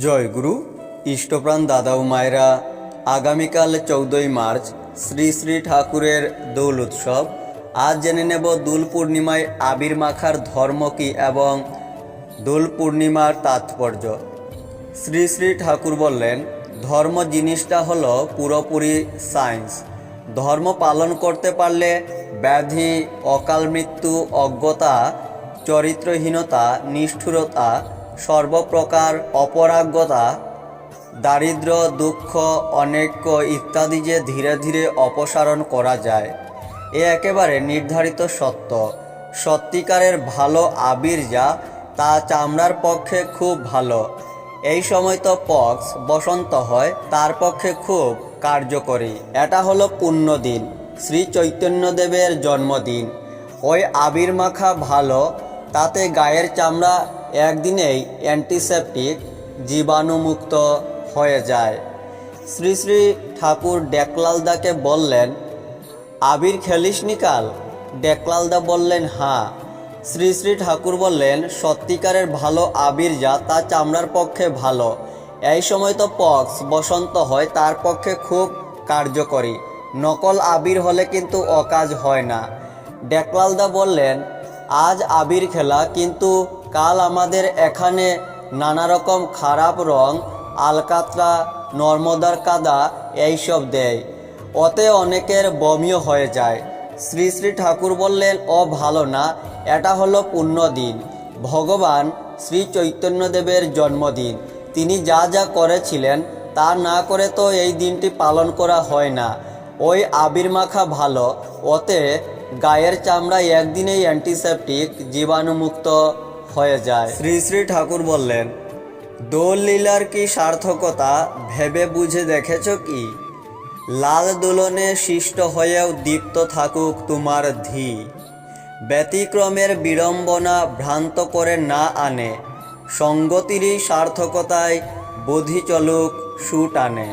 জয় গুরু, ইষ্টপ্রাণ দাদা ও মায়েরা, আগামীকাল চৌদ্দই মার্চ শ্রী শ্রী ঠাকুরের দোল উৎসব। আজ জেনে নেব দোল পূর্ণিমায় আবির মাখার ধর্ম কী এবং দোল পূর্ণিমার তাৎপর্য। শ্রী শ্রী ঠাকুর বললেন, ধর্ম জিনিসটা হলো পুরোপুরি সায়েন্স। ধর্ম পালন করতে পারলে ব্যাধি, অকাল মৃত্যু, অজ্ঞতা, চরিত্রহীনতা, নিষ্ঠুরতা সর্বপ্রকার অপরাজ্ঞতা দারিদ্র, দুঃখ, অনৈক্য ইত্যাদি যে ধীরে ধীরে অপসারণ করা যায়, এ একেবারে নির্ধারিত সত্য। সত্যিকারের ভালো আবির যা, তা চামড়ার পক্ষে খুব ভালো। এই সময় তো পক্স বসন্ত হয়, তার পক্ষে খুব কার্যকরী। এটা হলো পুণ্য দিন শ্রী চৈতন্যদেবের জন্মদিন। ওই আবির মাখা ভালো, তাতে গায়ের চামড়া একদিনেই অ্যান্টিসেপটিক জীবাণুমুক্ত হয়ে যায়। শ্রী শ্রী ঠাকুর ডেকলালদাকে বললেন, আবির খেলিস নিকাল ডেকলালদা বললেন হ্যাঁ শ্রী শ্রী ঠাকুর বললেন, সত্যিকারের ভালো আবির যা, তা চামড়ার পক্ষে ভালো। এই সময় তো পক্স বসন্ত হয়, তার পক্ষে খুব কার্যকরী। নকল আবির হলে কিন্তু অকাজ হয় না। ডেকলালদা বললেন আজ আবির খেলা, কিন্তু কাল আমাদের এখানে নানা রকম খারাপ রং, আলকাতরা, নর্মদার কাদা এইসব দেয়। অতে অনেকের বমিও হয়ে যায়। শ্রী শ্রী ঠাকুর বললেন, ও ভালো না, এটা হলো পুণ্য দিন ভগবান শ্রী চৈতন্যদেবের জন্মদিন। তিনি যা যা করেছিলেন, তা না করে তো এই দিনটি পালন করা হয় না। ওই আবির মাখা ভালো ওতে গায়ের চামড়া একদিনেই অ্যান্টিসেপটিক জীবাণুমুক্ত হয়ে যায়। শ্রী শ্রী ঠাকুর বললেন, দোল লীলার কি সার্থকতা ভেবে বুঝে দেখেছ কি? লাল দোলনে সৃষ্ট হয়েও দীপ্ত থাকুক তোমার ধি। ব্যতিক্রমের বিড়ম্বনা ভ্রান্ত করে না আনে, সঙ্গতিরই সার্থকতায় বোধি চলুক সুট আনে